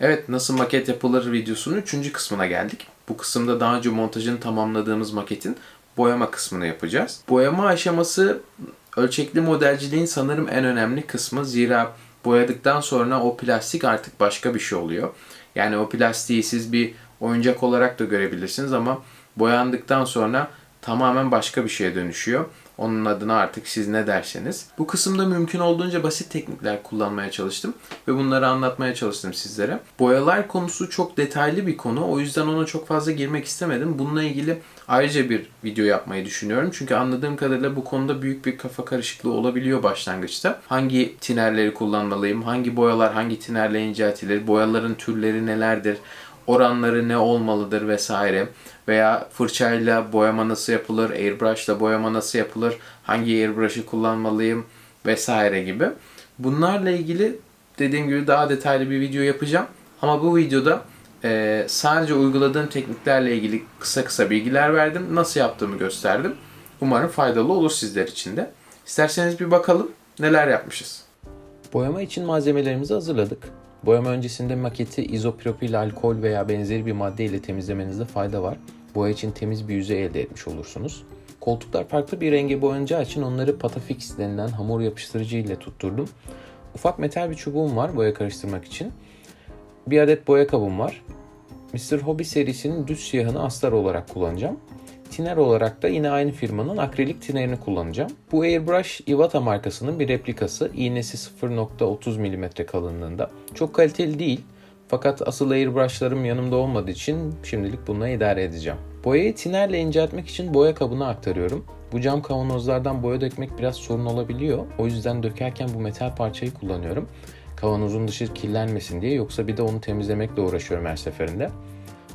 Evet nasıl maket yapılır videosunun 3. kısmına geldik. Bu kısımda daha önce montajını tamamladığımız maketin boyama kısmını yapacağız. Boyama aşaması ölçekli modelciliğin sanırım en önemli kısmı. Zira boyadıktan sonra o plastik artık başka bir şey oluyor. Yani o plastiği siz bir oyuncak olarak da görebilirsiniz ama boyandıktan sonra tamamen başka bir şeye dönüşüyor. Onun adına artık siz ne derseniz. Bu kısımda mümkün olduğunca basit teknikler kullanmaya çalıştım ve bunları anlatmaya çalıştım sizlere. Boyalar konusu çok detaylı bir konu. O yüzden ona çok fazla girmek istemedim. Bununla ilgili ayrıca bir video yapmayı düşünüyorum. Çünkü anladığım kadarıyla bu konuda büyük bir kafa karışıklığı olabiliyor başlangıçta. Hangi tinerleri kullanmalıyım? Hangi boyalar hangi tinerle inceltilir? Boyaların türleri nelerdir? Oranları ne olmalıdır vesaire veya fırçayla boyama nasıl yapılır, airbrushla boyama nasıl yapılır, hangi airbrush'ı kullanmalıyım vesaire gibi. Bunlarla ilgili dediğim gibi daha detaylı bir video yapacağım. Ama bu videoda e, sadece uyguladığım tekniklerle ilgili kısa kısa bilgiler verdim. Nasıl yaptığımı gösterdim. Umarım faydalı olur sizler için de. İsterseniz bir bakalım neler yapmışız. Boyama için malzemelerimizi hazırladık. Boyama öncesinde maketi izopropil alkol veya benzeri bir madde ile temizlemenizde fayda var. Boya için temiz bir yüzey elde etmiş olursunuz. Koltuklar farklı bir renge boyanacağı için onları patafix denilen hamur yapıştırıcı ile tutturdum. Ufak metal bir çubuğum var boya karıştırmak için. Bir adet boya kabım var. Mr. Hobby serisinin düz siyahını astar olarak kullanacağım. Tiner olarak da yine aynı firmanın akrilik tinerini kullanacağım. Bu Airbrush Iwata markasının bir replikası. İğnesi 0.30 mm kalınlığında. Çok kaliteli değil. Fakat asıl airbrushlarım yanımda olmadığı için şimdilik bununla idare edeceğim. Boyayı tinerle inceltmek için boya kabına aktarıyorum. Bu cam kavanozlardan boya dökmek biraz sorun olabiliyor. O yüzden dökerken bu metal parçayı kullanıyorum. Kavanozun dışı kirlenmesin diye yoksa bir de onu temizlemekle uğraşıyorum her seferinde.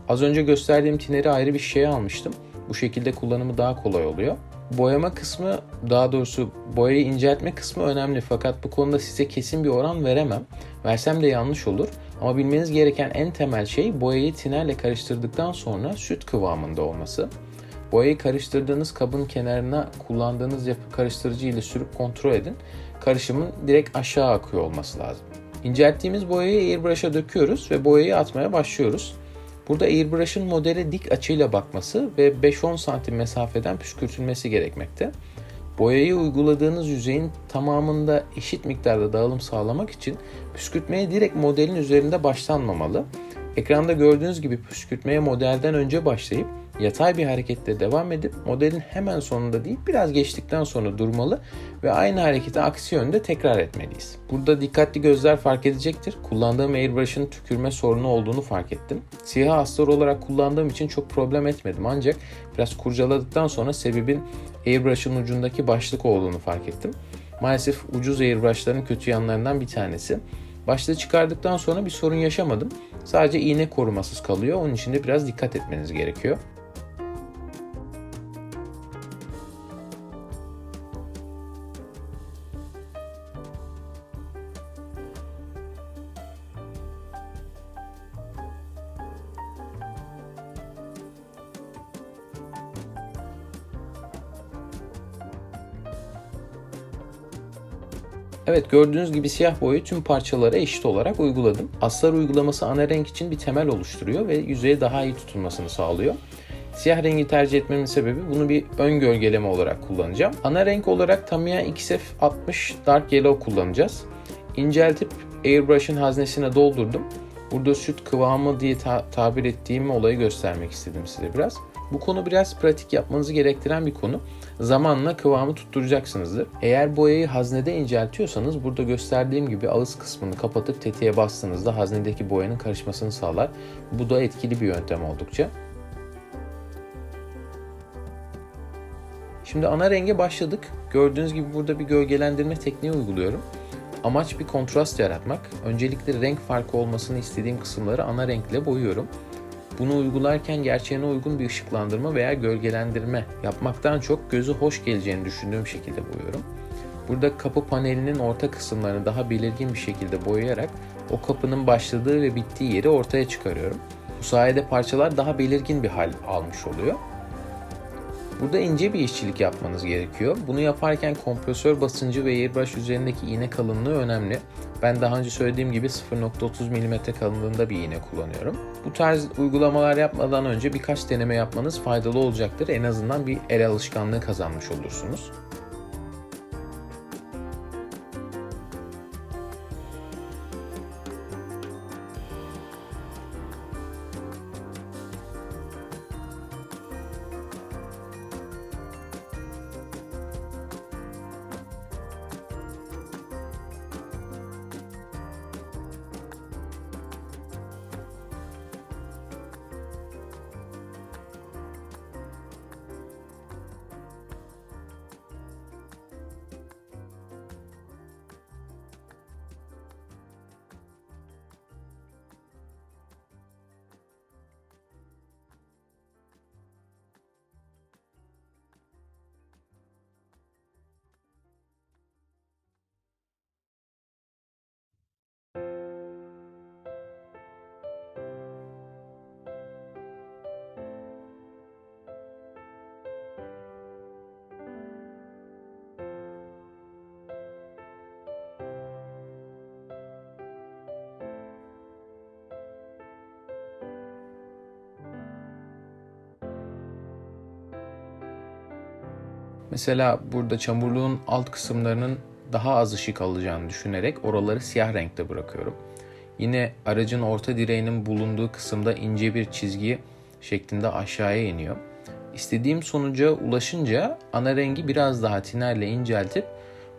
Az önce gösterdiğim tineri ayrı bir şişeye almıştım. Bu şekilde kullanımı daha kolay oluyor. Boyama kısmı daha doğrusu boyayı inceltme kısmı önemli fakat bu konuda size kesin bir oran veremem. Versem de yanlış olur ama bilmeniz gereken en temel şey boyayı tinerle karıştırdıktan sonra süt kıvamında olması. Boyayı karıştırdığınız kabın kenarına kullandığınız yapı karıştırıcı ile sürüp kontrol edin. Karışımın direkt aşağı akıyor olması lazım. İncelttiğimiz boyayı airbrush'a döküyoruz ve boyayı atmaya başlıyoruz. Burada airbrush'ın modele dik açıyla bakması ve 5-10 santim mesafeden püskürtülmesi gerekmekte. Boyayı uyguladığınız yüzeyin tamamında eşit miktarda dağılım sağlamak için püskürtmeye direkt modelin üzerinde başlanmamalı. Ekranda gördüğünüz gibi püskürtmeye modelden önce başlayıp yatay bir hareketle devam edip modelin hemen sonunda değil biraz geçtikten sonra durmalı ve aynı hareketi aksi yönde tekrar etmeliyiz. Burada dikkatli gözler fark edecektir. Kullandığım airbrush'ın tükürme sorunu olduğunu fark ettim. Siyah astar olarak kullandığım için çok problem etmedim ancak biraz kurcaladıktan sonra sebebin airbrush'ın ucundaki başlık olduğunu fark ettim. Maalesef ucuz airbrush'ların kötü yanlarından bir tanesi. Başlığı çıkardıktan sonra bir sorun yaşamadım. Sadece iğne korumasız kalıyor. Onun için de biraz dikkat etmeniz gerekiyor. Evet gördüğünüz gibi siyah boyayı tüm parçalara eşit olarak uyguladım. Aslar uygulaması ana renk için bir temel oluşturuyor ve yüzeye daha iyi tutulmasını sağlıyor. Siyah rengi tercih etmemin sebebi bunu bir ön gölgeleme olarak kullanacağım. Ana renk olarak Tamiya XF60 Dark Yellow kullanacağız. İnceltip airbrush'ın haznesine doldurdum. Burada süt kıvamı diye ta- tabir ettiğim olayı göstermek istedim size biraz. Bu konu biraz pratik yapmanızı gerektiren bir konu. Zamanla kıvamı tutturacaksınızdır. Eğer boyayı haznede inceltiyorsanız burada gösterdiğim gibi ağız kısmını kapatıp tetiğe bastığınızda haznedeki boyanın karışmasını sağlar. Bu da etkili bir yöntem oldukça. Şimdi ana renge başladık. Gördüğünüz gibi burada bir gölgelendirme tekniği uyguluyorum. Amaç bir kontrast yaratmak. Öncelikle renk farkı olmasını istediğim kısımları ana renkle boyuyorum. Bunu uygularken gerçeğine uygun bir ışıklandırma veya gölgelendirme yapmaktan çok gözü hoş geleceğini düşündüğüm şekilde boyuyorum. Burada kapı panelinin orta kısımlarını daha belirgin bir şekilde boyayarak o kapının başladığı ve bittiği yeri ortaya çıkarıyorum. Bu sayede parçalar daha belirgin bir hal almış oluyor. Burada ince bir işçilik yapmanız gerekiyor. Bunu yaparken kompresör basıncı ve airbrush üzerindeki iğne kalınlığı önemli. Ben daha önce söylediğim gibi 0.30 mm kalınlığında bir iğne kullanıyorum. Bu tarz uygulamalar yapmadan önce birkaç deneme yapmanız faydalı olacaktır. En azından bir el alışkanlığı kazanmış olursunuz. Mesela burada çamurluğun alt kısımlarının daha az ışık alacağını düşünerek oraları siyah renkte bırakıyorum. Yine aracın orta direğinin bulunduğu kısımda ince bir çizgi şeklinde aşağıya iniyor. İstediğim sonuca ulaşınca ana rengi biraz daha tinerle inceltip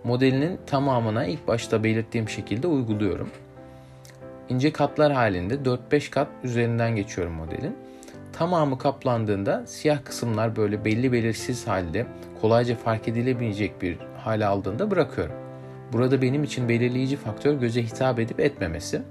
modelinin tamamına ilk başta belirttiğim şekilde uyguluyorum. İnce katlar halinde 4-5 kat üzerinden geçiyorum modelin. Tamamı kaplandığında siyah kısımlar böyle belli belirsiz halde kolayca fark edilebilecek bir hale aldığında bırakıyorum. Burada benim için belirleyici faktör göze hitap edip etmemesi.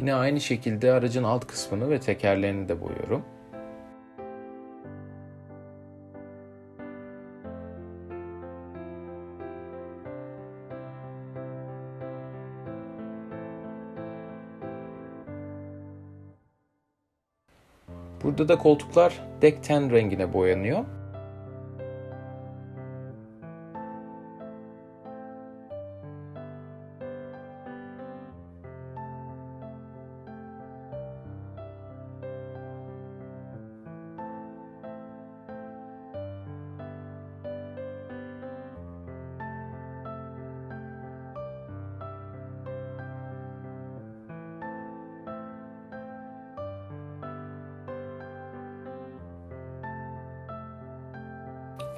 Yine aynı şekilde aracın alt kısmını ve tekerlerini de boyuyorum. Burada da koltuklar Deck Ten rengine boyanıyor.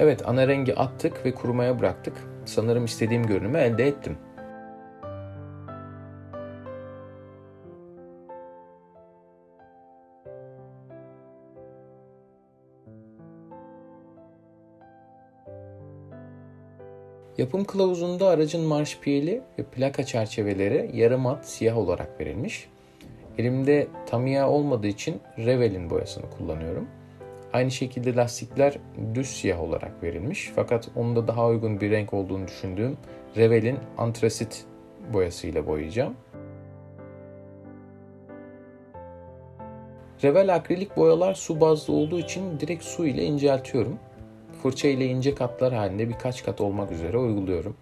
Evet ana rengi attık ve kurumaya bıraktık. Sanırım istediğim görünümü elde ettim. Yapım kılavuzunda aracın marş piyeli ve plaka çerçeveleri yarı mat siyah olarak verilmiş. Elimde Tamiya olmadığı için Revel'in boyasını kullanıyorum. Aynı şekilde lastikler düz siyah olarak verilmiş. Fakat onda daha uygun bir renk olduğunu düşündüğüm Revell'in antrasit boyasıyla boyayacağım. Revell akrilik boyalar su bazlı olduğu için direkt su ile inceltiyorum. Fırça ile ince katlar halinde birkaç kat olmak üzere uyguluyorum.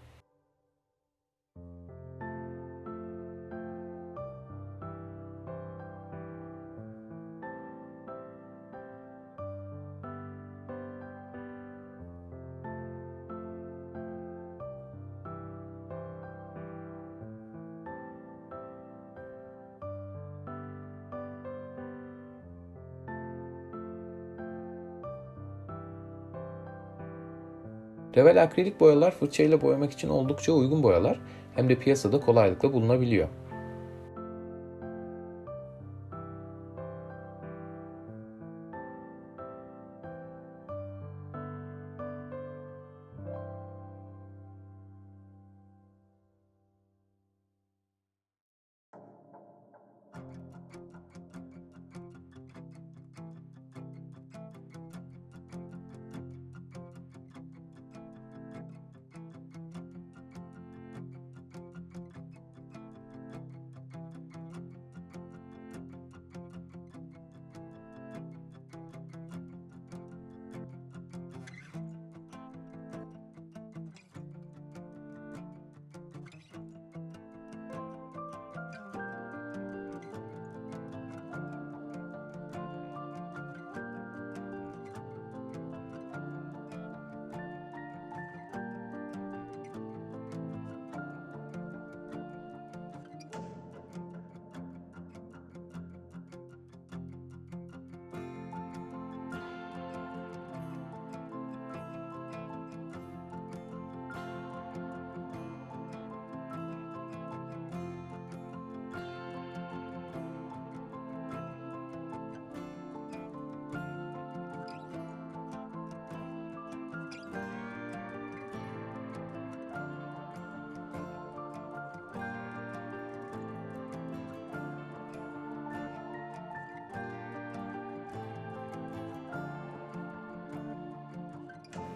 Revell akrilik boyalar fırçayla boyamak için oldukça uygun boyalar hem de piyasada kolaylıkla bulunabiliyor.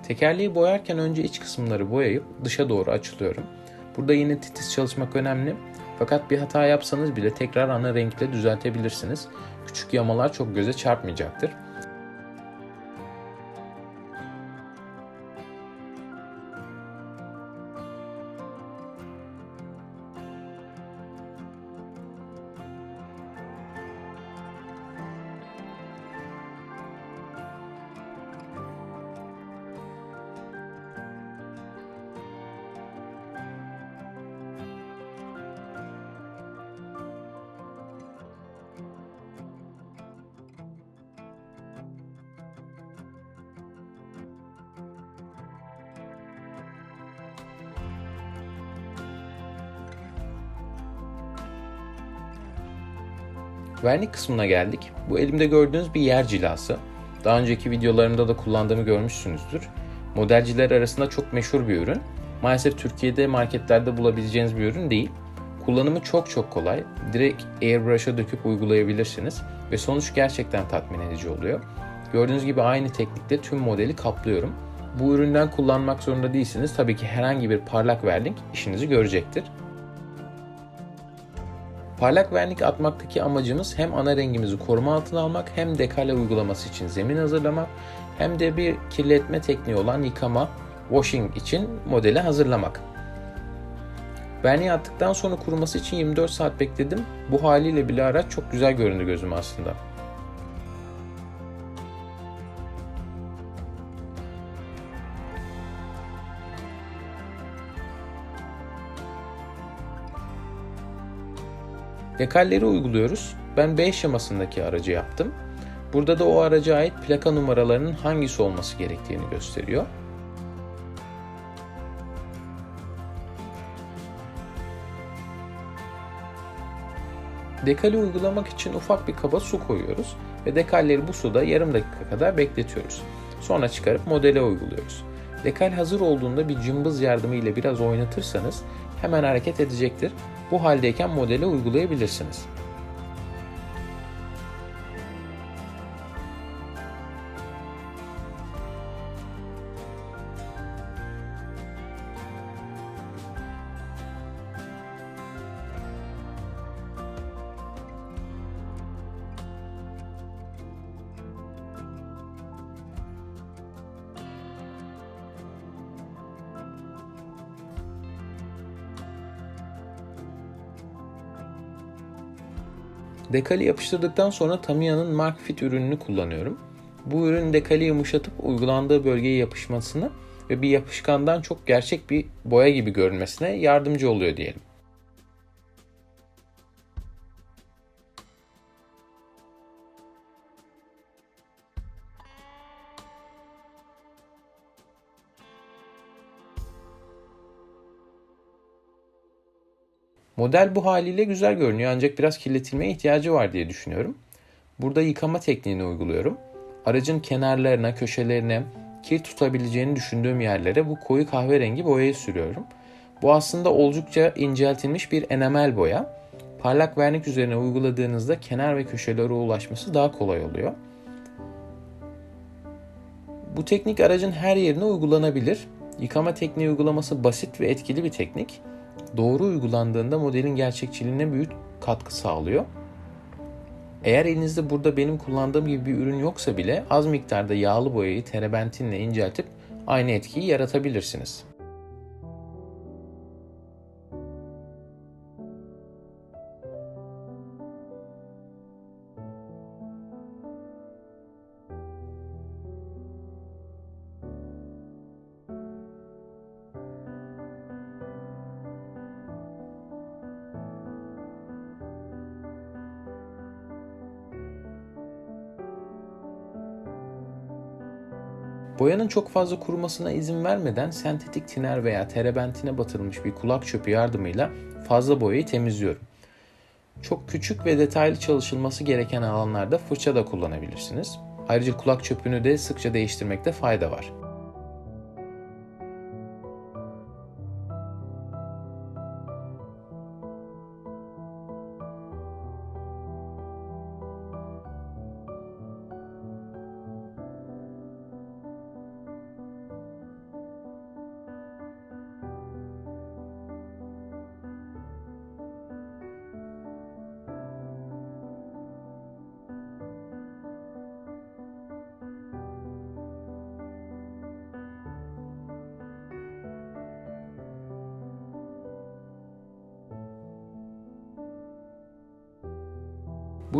Tekerleği boyarken önce iç kısımları boyayıp dışa doğru açılıyorum. Burada yine titiz çalışmak önemli. Fakat bir hata yapsanız bile tekrar ana renkle düzeltebilirsiniz. Küçük yamalar çok göze çarpmayacaktır. Vernik kısmına geldik. Bu elimde gördüğünüz bir yer cilası. Daha önceki videolarımda da kullandığımı görmüşsünüzdür. Modelciler arasında çok meşhur bir ürün. Maalesef Türkiye'de marketlerde bulabileceğiniz bir ürün değil. Kullanımı çok çok kolay. Direkt airbrush'a döküp uygulayabilirsiniz ve sonuç gerçekten tatmin edici oluyor. Gördüğünüz gibi aynı teknikte tüm modeli kaplıyorum. Bu üründen kullanmak zorunda değilsiniz. Tabii ki herhangi bir parlak vernik işinizi görecektir. Parlak vernik atmaktaki amacımız hem ana rengimizi koruma altına almak hem dekale uygulaması için zemin hazırlamak hem de bir kirletme tekniği olan yıkama, washing için modeli hazırlamak. Verniği attıktan sonra kuruması için 24 saat bekledim. Bu haliyle bile araç çok güzel göründü gözüme aslında. Dekalleri uyguluyoruz. Ben B şemasındaki aracı yaptım. Burada da o araca ait plaka numaralarının hangisi olması gerektiğini gösteriyor. Dekali uygulamak için ufak bir kaba su koyuyoruz ve dekalleri bu suda yarım dakika kadar bekletiyoruz. Sonra çıkarıp modele uyguluyoruz. Dekal hazır olduğunda bir cımbız yardımıyla biraz oynatırsanız hemen hareket edecektir. Bu haldeyken modele uygulayabilirsiniz. Dekali yapıştırdıktan sonra Tamiya'nın Mark Fit ürününü kullanıyorum. Bu ürün dekali yumuşatıp uygulandığı bölgeye yapışmasını ve bir yapışkandan çok gerçek bir boya gibi görünmesine yardımcı oluyor diyelim. Model bu haliyle güzel görünüyor ancak biraz kirletilmeye ihtiyacı var diye düşünüyorum. Burada yıkama tekniğini uyguluyorum. Aracın kenarlarına, köşelerine, kir tutabileceğini düşündüğüm yerlere bu koyu kahverengi boyayı sürüyorum. Bu aslında oldukça inceltilmiş bir enamel boya. Parlak vernik üzerine uyguladığınızda kenar ve köşelere ulaşması daha kolay oluyor. Bu teknik aracın her yerine uygulanabilir. Yıkama tekniği uygulaması basit ve etkili bir teknik doğru uygulandığında modelin gerçekçiliğine büyük katkı sağlıyor. Eğer elinizde burada benim kullandığım gibi bir ürün yoksa bile az miktarda yağlı boyayı terebentinle inceltip aynı etkiyi yaratabilirsiniz. Boyanın çok fazla kurumasına izin vermeden sentetik tiner veya terebentine batırılmış bir kulak çöpü yardımıyla fazla boyayı temizliyorum. Çok küçük ve detaylı çalışılması gereken alanlarda fırça da kullanabilirsiniz. Ayrıca kulak çöpünü de sıkça değiştirmekte fayda var.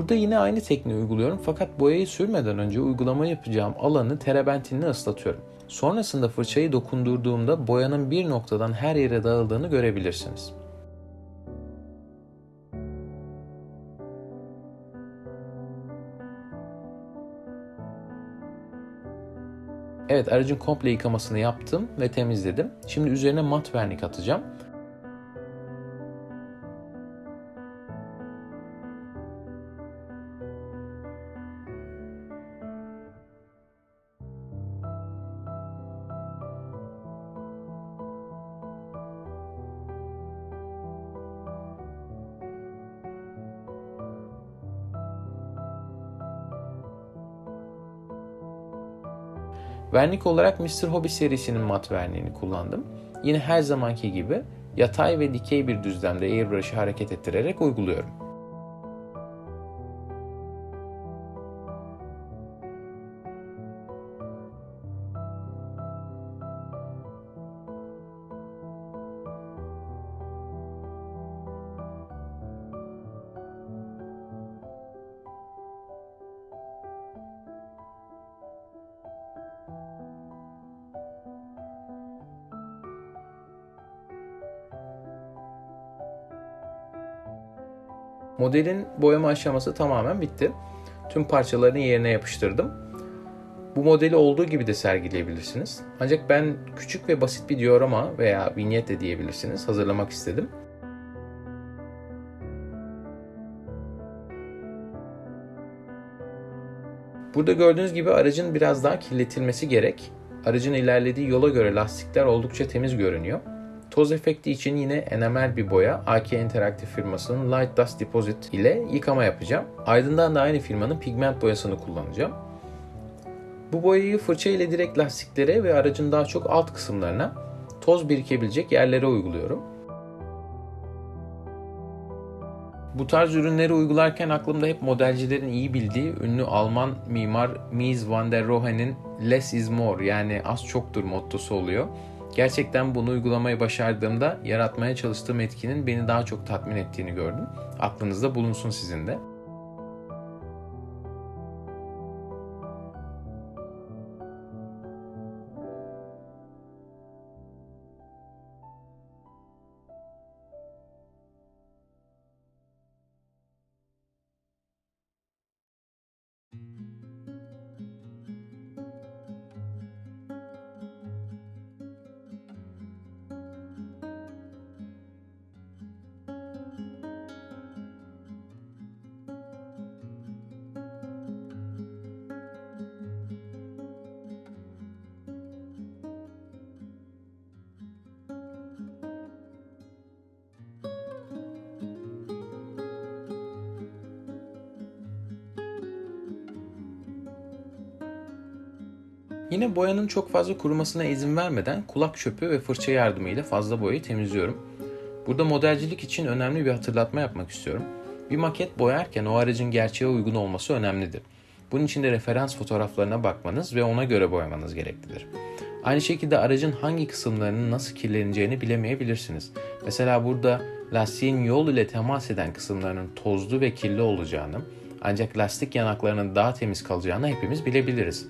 Burada yine aynı tekniği uyguluyorum fakat boyayı sürmeden önce uygulama yapacağım alanı terebentinle ıslatıyorum. Sonrasında fırçayı dokundurduğumda boyanın bir noktadan her yere dağıldığını görebilirsiniz. Evet aracın komple yıkamasını yaptım ve temizledim. Şimdi üzerine mat vernik atacağım. Vernik olarak Mr. Hobby serisinin mat verniğini kullandım. Yine her zamanki gibi yatay ve dikey bir düzlemde airbrush'ı hareket ettirerek uyguluyorum. Modelin boyama aşaması tamamen bitti. Tüm parçalarını yerine yapıştırdım. Bu modeli olduğu gibi de sergileyebilirsiniz. Ancak ben küçük ve basit bir diorama veya vinyet de diyebilirsiniz hazırlamak istedim. Burada gördüğünüz gibi aracın biraz daha kirletilmesi gerek. Aracın ilerlediği yola göre lastikler oldukça temiz görünüyor. Toz efekti için yine enamel bir boya AK Interactive firmasının Light Dust Deposit ile yıkama yapacağım. Ardından da aynı firmanın pigment boyasını kullanacağım. Bu boyayı fırça ile direkt lastiklere ve aracın daha çok alt kısımlarına toz birikebilecek yerlere uyguluyorum. Bu tarz ürünleri uygularken aklımda hep modelcilerin iyi bildiği ünlü Alman mimar Mies van der Rohe'nin Less is more yani az çoktur mottosu oluyor. Gerçekten bunu uygulamayı başardığımda yaratmaya çalıştığım etkinin beni daha çok tatmin ettiğini gördüm. Aklınızda bulunsun sizin de. Yine boyanın çok fazla kurumasına izin vermeden kulak çöpü ve fırça yardımıyla fazla boyayı temizliyorum. Burada modelcilik için önemli bir hatırlatma yapmak istiyorum. Bir maket boyarken o aracın gerçeğe uygun olması önemlidir. Bunun için de referans fotoğraflarına bakmanız ve ona göre boyamanız gereklidir. Aynı şekilde aracın hangi kısımlarının nasıl kirleneceğini bilemeyebilirsiniz. Mesela burada lastiğin yol ile temas eden kısımlarının tozlu ve kirli olacağını, ancak lastik yanaklarının daha temiz kalacağını hepimiz bilebiliriz.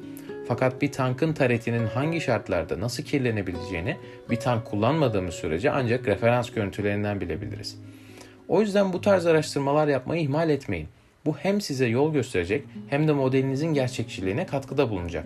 Fakat bir tankın taretinin hangi şartlarda nasıl kirlenebileceğini bir tank kullanmadığımız sürece ancak referans görüntülerinden bilebiliriz. O yüzden bu tarz araştırmalar yapmayı ihmal etmeyin. Bu hem size yol gösterecek hem de modelinizin gerçekçiliğine katkıda bulunacak.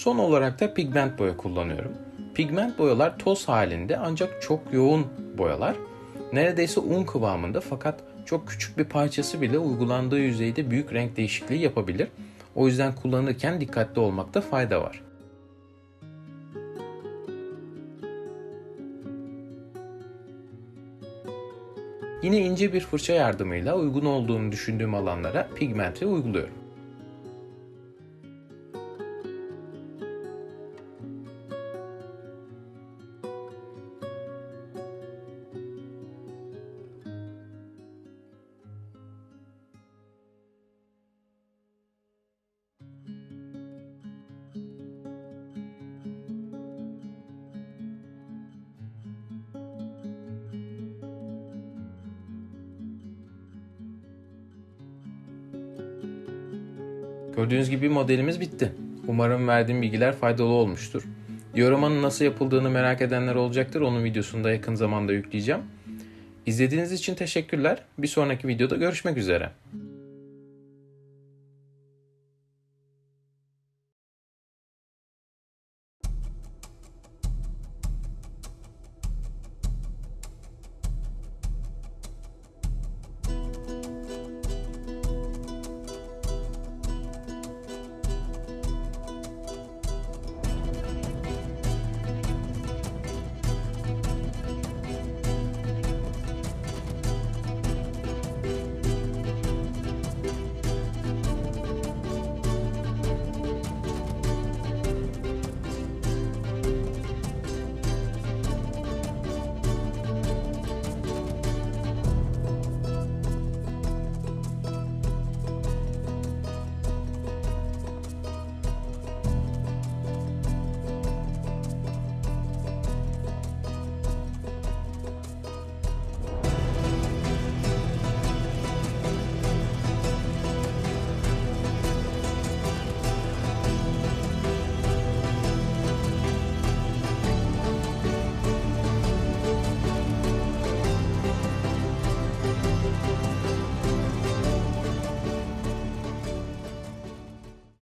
Son olarak da pigment boya kullanıyorum. Pigment boyalar toz halinde ancak çok yoğun boyalar. Neredeyse un kıvamında fakat çok küçük bir parçası bile uygulandığı yüzeyde büyük renk değişikliği yapabilir. O yüzden kullanırken dikkatli olmakta fayda var. Yine ince bir fırça yardımıyla uygun olduğunu düşündüğüm alanlara pigmenti uyguluyorum. Gördüğünüz gibi modelimiz bitti. Umarım verdiğim bilgiler faydalı olmuştur. Dioramanın nasıl yapıldığını merak edenler olacaktır. Onun videosunu da yakın zamanda yükleyeceğim. İzlediğiniz için teşekkürler. Bir sonraki videoda görüşmek üzere.